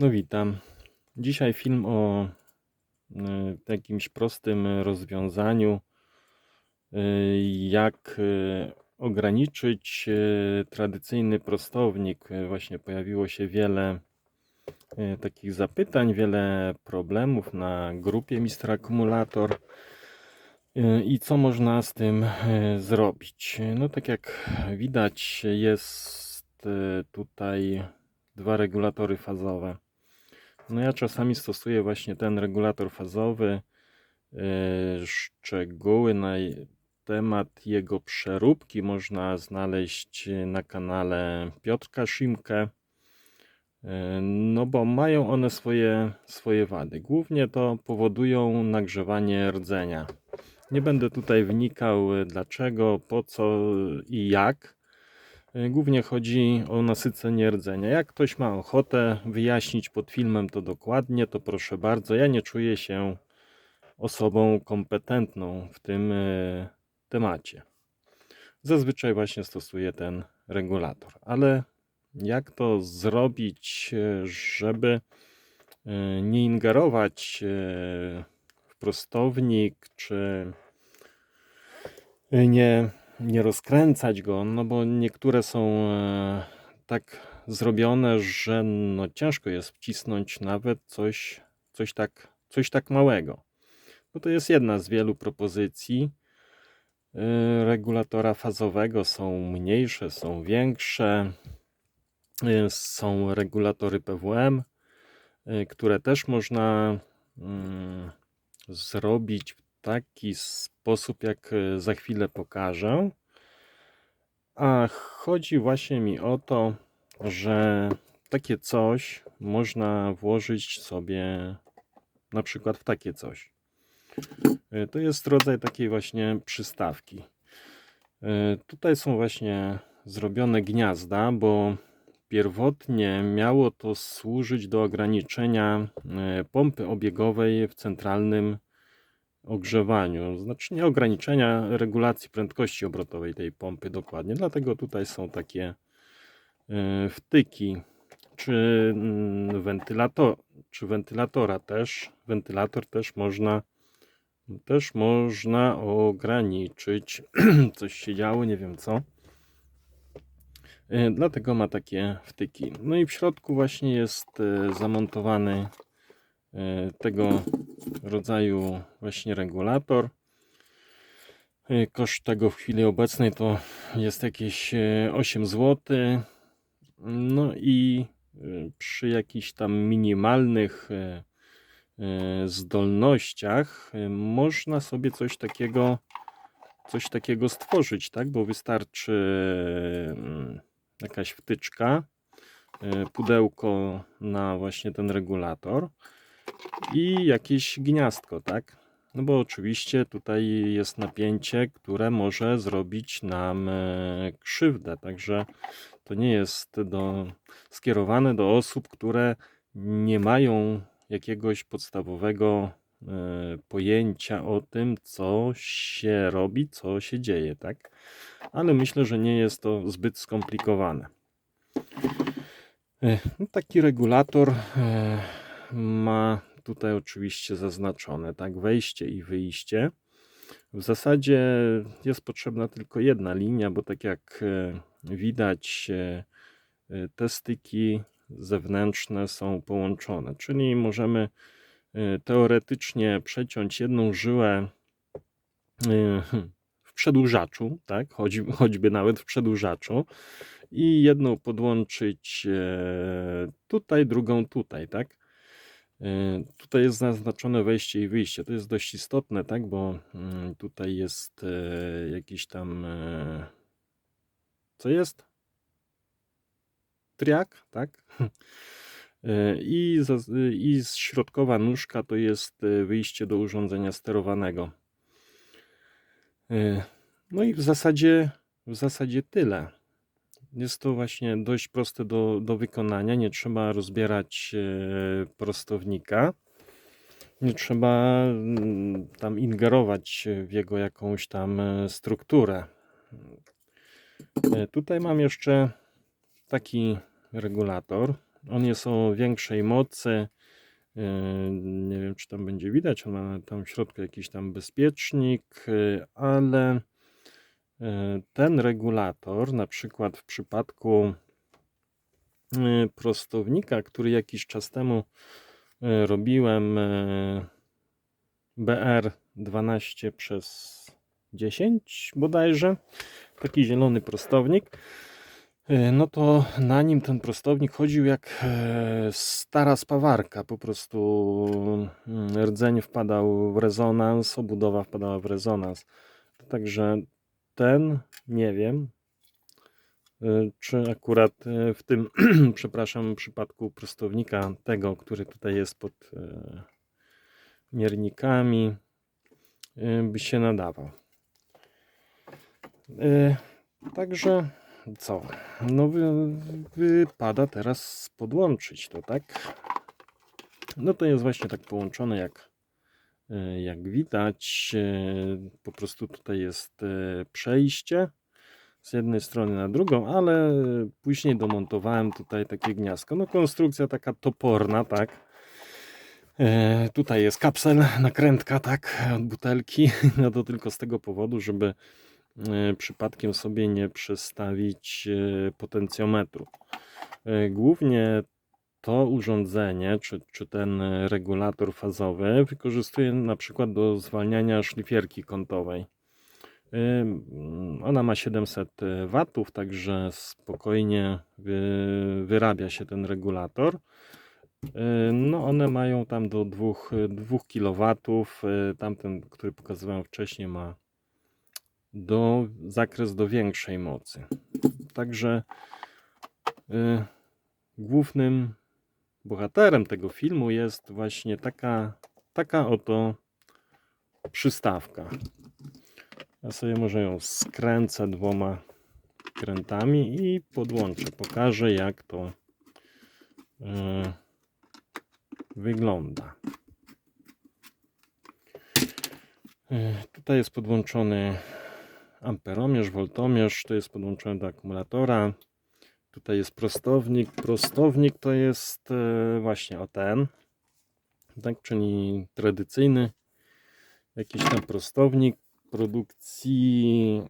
No witam. Dzisiaj film o y, jakimś prostym rozwiązaniu, y, jak y, ograniczyć tradycyjny prostownik. Właśnie pojawiło się wiele takich zapytań, wiele problemów na grupie Mister Akumulator. I co można z tym zrobić? No tak jak widać jest tutaj dwa regulatory fazowe. No ja czasami stosuję właśnie ten regulator fazowy. Yy, Szczegóły na temat jego przeróbki można znaleźć na kanale Piotrka Szymkę. Yy, No bo mają one swoje, swoje wady. Głównie to powodują nagrzewanie rdzenia. Nie będę tutaj wnikał dlaczego, po co i jak. Y, Głównie chodzi o nasycenie rdzenia. Jak ktoś ma ochotę wyjaśnić pod filmem to dokładnie, to proszę bardzo. Ja nie czuję się osobą kompetentną w tym y, temacie. Zazwyczaj właśnie stosuję ten regulator, ale jak to zrobić, y, żeby nie ingerować w prostownik, czy nie nie rozkręcać go, no bo niektóre są e, tak zrobione, że no ciężko jest wcisnąć nawet coś, coś, tak, coś tak małego. No to jest jedna z wielu propozycji e, regulatora fazowego. Są mniejsze, są większe. E, Są regulatory PWM, które też można mm, zrobić w taki sposób, jak e, za chwilę pokażę. A chodzi właśnie mi o to, że takie coś można włożyć sobie na przykład w takie coś. E, To jest rodzaj takiej właśnie przystawki. E, Tutaj są właśnie zrobione gniazda, bo pierwotnie miało to służyć do ograniczenia pompy obiegowej w centralnym ogrzewaniu. Znaczy nie ograniczenia regulacji prędkości obrotowej tej pompy dokładnie. Dlatego tutaj są takie e, wtyki, czy mm, wentylator, czy wentylatora też. Wentylator też można też można ograniczyć. Coś się działo, nie wiem co. E, Dlatego ma takie wtyki. No i w środku właśnie jest e, zamontowany tego rodzaju właśnie regulator. E, Koszt tego w chwili obecnej to jest jakieś e, 8 zł. No i e, przy jakichś tam minimalnych e, e, zdolnościach e, można sobie coś takiego coś takiego stworzyć, tak? Bo wystarczy mm, jakaś wtyczka, e, pudełko na właśnie ten regulator i jakieś gniazdko, tak? No bo oczywiście tutaj jest napięcie, które może zrobić nam e, krzywdę, także to nie jest do, skierowane do osób, które nie mają jakiegoś podstawowego e, pojęcia o tym, co się robi, co się dzieje, tak? Ale myślę, że nie jest to zbyt skomplikowane. E, no Taki regulator ma tutaj oczywiście zaznaczone, tak, wejście i wyjście. W zasadzie jest potrzebna tylko jedna linia, bo tak jak e, widać, e, e, te styki zewnętrzne są połączone, czyli możemy teoretycznie przeciąć jedną żyłę w przedłużaczu, tak, choć, choćby nawet w przedłużaczu i jedną podłączyć tutaj, drugą tutaj, tak. E, Tutaj jest zaznaczone wejście i wyjście. To jest dość istotne, tak, bo mm, tutaj jest e, jakiś tam. e, Co jest? Triak, tak? I, I środkowa nóżka to jest wyjście do urządzenia sterowanego. No i w zasadzie, w zasadzie tyle. Jest to właśnie dość proste do, do wykonania. Nie trzeba rozbierać e, prostownika. Nie trzeba mm, tam ingerować w jego jakąś tam e, strukturę. E, Tutaj mam jeszcze taki regulator. On jest o większej mocy. Nie wiem, czy tam będzie widać. On ma tam w środku jakiś tam bezpiecznik, ale ten regulator, na przykład w przypadku yy, prostownika, który jakiś czas temu yy, robiłem, yy, BR12 przez 10 bodajże, taki zielony prostownik, no to na nim ten prostownik chodził jak e, stara spawarka, po prostu mm, rdzeń wpadał w rezonans, obudowa wpadała w rezonans. Także ten, nie wiem, y, czy akurat y, w tym, przepraszam, przypadku prostownika tego, który tutaj jest pod e, miernikami, y, by się nadawał. Y, Także co? No wy, wypada teraz podłączyć to, tak? No to jest właśnie tak połączone jak, y, jak widać. y, Po prostu tutaj jest y, przejście z jednej strony na drugą, ale później domontowałem tutaj takie gniazdko. No konstrukcja taka toporna, tak? E, Tutaj jest kapsel, nakrętka, tak, od butelki. No to tylko z tego powodu, żeby e, przypadkiem sobie nie przestawić e, potencjometru. E, Głównie to urządzenie, czy, czy ten e, regulator fazowy wykorzystuję na przykład do zwalniania szlifierki kątowej. Ona ma 700 watów, także spokojnie wy, wyrabia się ten regulator. No, one mają tam do 2, 2 kW. Tamten, który pokazywałem wcześniej, ma do, zakres do większej mocy. Także yy, głównym bohaterem tego filmu jest właśnie taka, taka oto przystawka. Ja sobie może ją skręcę dwoma krętami i podłączę. Pokażę jak to yy, wygląda. Yy, Tutaj jest podłączony amperomierz, woltomierz, to jest podłączony do akumulatora. Tutaj jest prostownik. Prostownik to jest e, właśnie o ten, tak, czyli tradycyjny jakiś tam prostownik produkcji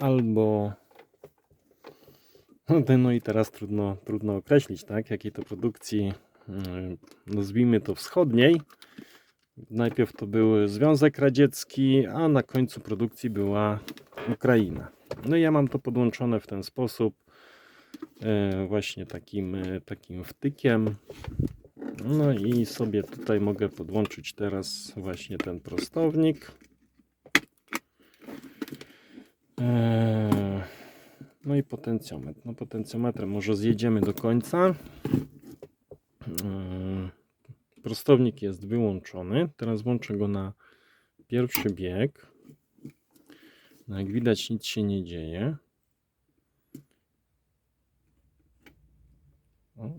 albo no, no i teraz trudno, trudno określić, tak, jakiej to produkcji mm, nazwijmy to wschodniej. Najpierw to był Związek Radziecki, a na końcu produkcji była Ukraina. No i ja mam to podłączone w ten sposób, właśnie takim, e, takim wtykiem. No i sobie tutaj mogę podłączyć teraz właśnie ten prostownik. Eee, No i potencjometr. No potencjometrem może zjedziemy do końca. Prostownik jest wyłączony. Teraz włączę go na pierwszy bieg. No jak widać nic się nie dzieje.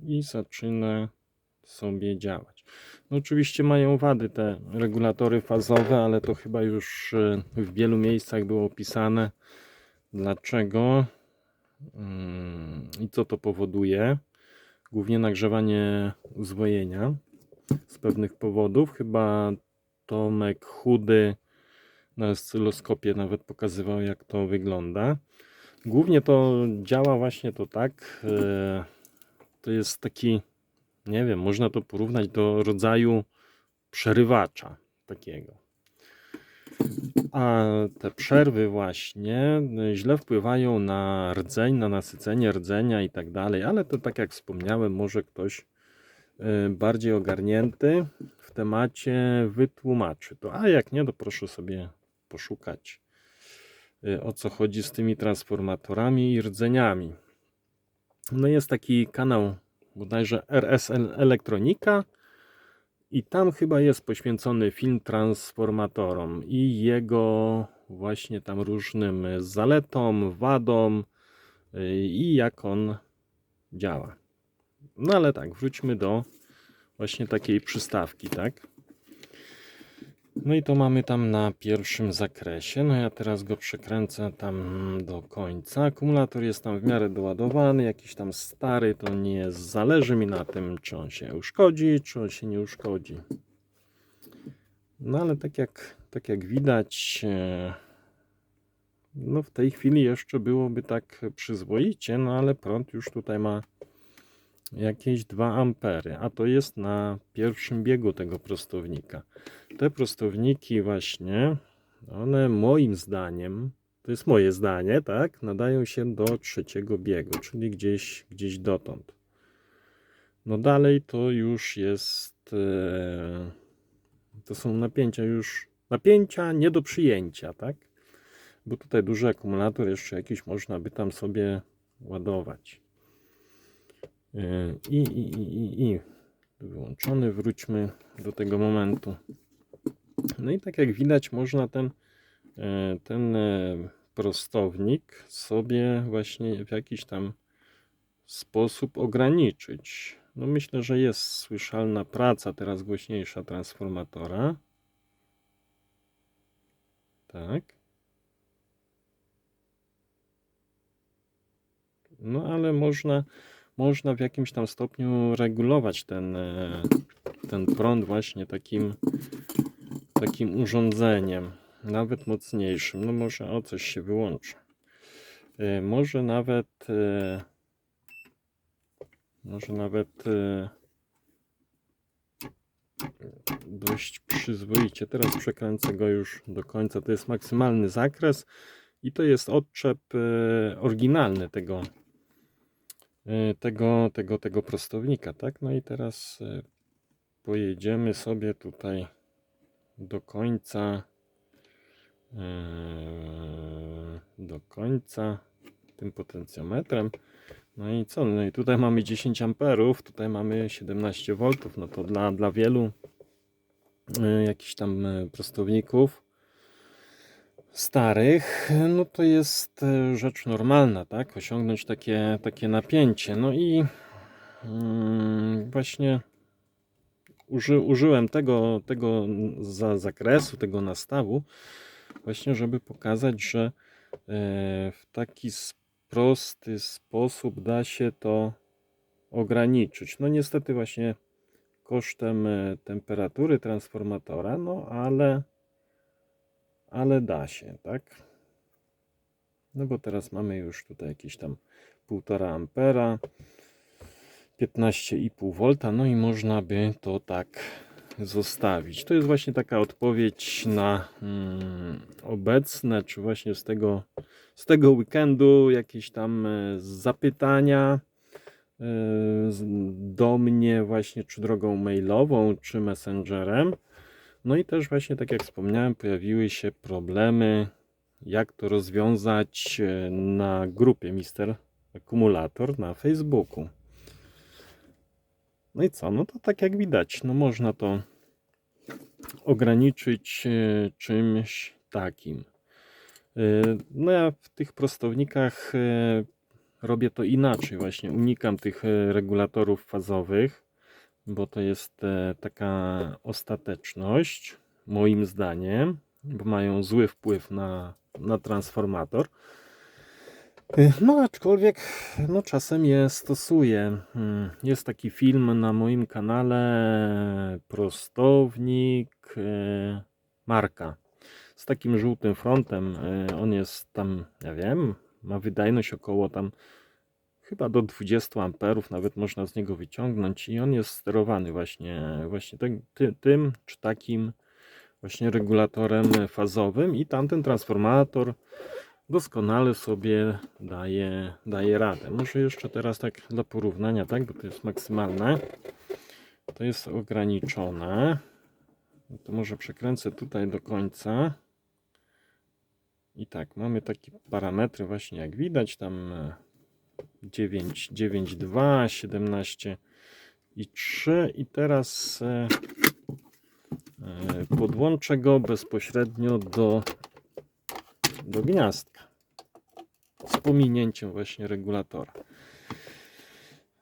I zaczyna sobie działać. No oczywiście mają wady te regulatory fazowe, ale to chyba już e, w wielu miejscach było opisane dlaczego mm, i co to powoduje. Głównie nagrzewanie uzwojenia z pewnych powodów. Chyba Tomek Chudy na oscyloskopie nawet pokazywał jak to wygląda. Głównie to działa właśnie to tak. e, To jest taki, nie wiem, można to porównać do rodzaju przerywacza takiego. A te przerwy właśnie y, źle wpływają na rdzeń, na nasycenie rdzenia i tak dalej, ale to tak jak wspomniałem, może ktoś y, bardziej ogarnięty w temacie wytłumaczy to. A jak nie, to proszę sobie poszukać y, o co chodzi z tymi transformatorami i rdzeniami. No jest taki kanał bodajże RSL Elektronika i tam chyba jest poświęcony film transformatorom i jego właśnie tam różnym zaletom, wadom y, i jak on działa. No ale tak, wróćmy do właśnie takiej przystawki, tak? No i to mamy tam na pierwszym zakresie. No ja teraz go przekręcę tam do końca. Akumulator jest tam w miarę doładowany, jakiś tam stary, to nie zależy mi na tym, czy on się uszkodzi, czy on się nie uszkodzi. No ale tak jak, tak jak widać, e, no w tej chwili jeszcze byłoby tak przyzwoicie, no ale prąd już tutaj ma jakieś 2 ampery, a to jest na pierwszym biegu tego prostownika. Te prostowniki właśnie, one moim zdaniem, to jest moje zdanie, tak, nadają się do trzeciego biegu, czyli gdzieś, gdzieś dotąd. No dalej to już jest, e, to są napięcia już, napięcia nie do przyjęcia, tak, bo tutaj duży akumulator jeszcze jakiś można by tam sobie ładować. I, i, i, i, i wyłączony. Wróćmy do tego momentu. No i tak jak widać, można ten, e, ten e, prostownik sobie właśnie w jakiś tam sposób ograniczyć. No myślę, że jest słyszalna praca teraz głośniejsza transformatora. Tak. No ale można można w jakimś tam stopniu regulować ten, e, ten prąd właśnie takim, takim urządzeniem, nawet mocniejszym. No może o coś się wyłączy. E, Może nawet e, może nawet dość przyzwoicie. Teraz przekręcę go już do końca. To jest maksymalny zakres i to jest odczep oryginalny tego tego, tego, tego prostownika, tak? No i teraz y, pojedziemy sobie tutaj do końca y, do końca tym potencjometrem. No i co? No i tutaj mamy 10 amperów, tutaj mamy 17 V. No to dla, dla wielu jakichś tam prostowników starych, no to jest e, rzecz normalna, tak? Osiągnąć takie, takie napięcie. No i mm, właśnie uży, użyłem tego, tego za zakresu, tego nastawu, właśnie, żeby pokazać, że e, w taki prosty sposób da się to ograniczyć. No niestety właśnie kosztem e, temperatury transformatora, no ale ale da się, tak? No bo teraz mamy już tutaj jakieś tam 1,5 ampera, 15,5 V, no i można by to tak zostawić. To jest właśnie taka odpowiedź na mm, obecne, czy właśnie z tego, z tego weekendu jakieś tam e, zapytania e, do mnie właśnie, czy drogą mailową, czy messengerem. No i też właśnie, tak jak wspomniałem, pojawiły się problemy, jak to rozwiązać e, na grupie Mister Akumulator na Facebooku. No i co? No to tak jak widać, no można to ograniczyć e, czymś takim. E, no ja w tych prostownikach robię to inaczej właśnie. Unikam tych regulatorów fazowych bo to jest e, taka ostateczność, moim zdaniem, bo mają zły wpływ na, na transformator. E, no, aczkolwiek no, czasem je stosuję. Hmm, jest taki film na moim kanale Prostownik e, Marka z takim żółtym frontem. On jest tam, ja wiem, ma wydajność około tam chyba do 20 amperów nawet można z niego wyciągnąć i on jest sterowany właśnie, właśnie ty, ty, tym czy takim właśnie regulatorem fazowym i tamten transformator doskonale sobie daje, daje radę. Może jeszcze teraz tak dla porównania, tak, bo to jest maksymalne, to jest ograniczone. To może przekręcę tutaj do końca. I tak, mamy takie parametry właśnie jak widać, tam 9, 9, 2, 17 i 3 i teraz e, e, podłączę go bezpośrednio do, do gniazdka z pominięciem właśnie regulatora.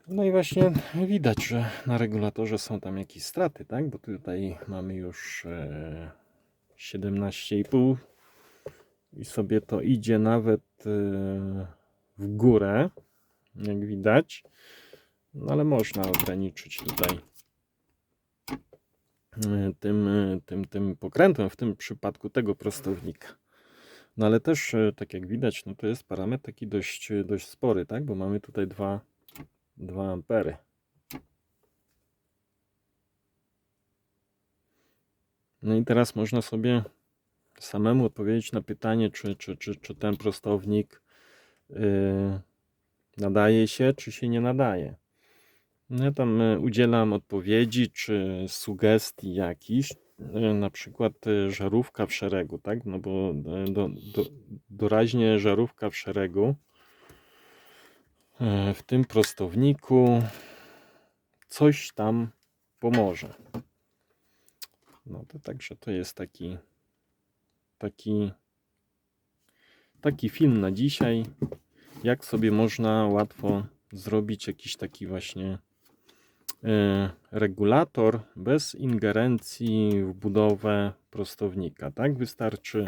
No i właśnie widać, że na regulatorze są tam jakieś straty, tak? Bo tutaj mamy już e, 17,5 i sobie to idzie nawet e, w górę, jak widać. No ale można ograniczyć tutaj e, tym, e, tym, tym pokrętłem, w tym przypadku tego prostownika. No ale też, e, tak jak widać, no to jest parametr taki dość, dość spory, tak? Bo mamy tutaj 2, 2 ampery. No i teraz można sobie samemu odpowiedzieć na pytanie, czy, czy, czy, czy ten prostownik nadaje się, czy się nie nadaje. No Ja tam y, udzielam odpowiedzi, czy sugestii jakichś, y, na przykład y, żarówka w szeregu, tak? No bo y, do, do, doraźnie żarówka w szeregu y, w tym prostowniku coś tam pomoże. No to także to jest taki taki taki film na dzisiaj, jak sobie można łatwo zrobić jakiś taki właśnie e, regulator bez ingerencji w budowę prostownika. Tak wystarczy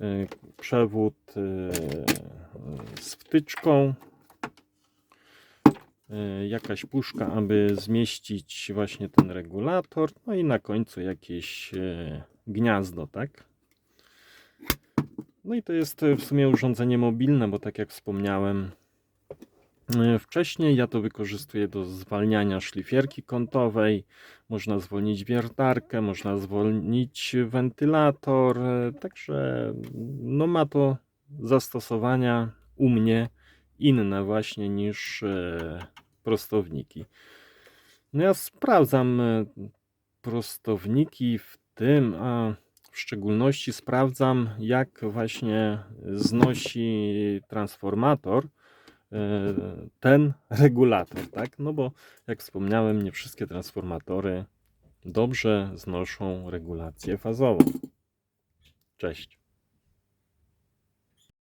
e, przewód e, z wtyczką, jakaś puszka, aby zmieścić właśnie ten regulator, no i na końcu jakieś gniazdo, tak? No i to jest e, w sumie urządzenie mobilne, bo tak jak wspomniałem e, wcześniej, ja to wykorzystuję do zwalniania szlifierki kątowej. Można zwolnić wiertarkę, można zwolnić wentylator, e, także no ma to zastosowania u mnie inne właśnie niż prostowniki. No ja sprawdzam prostowniki w tym, a w szczególności sprawdzam, jak właśnie znosi transformator e, ten regulator, tak? No bo jak wspomniałem, nie wszystkie transformatory dobrze znoszą regulację fazową. Cześć.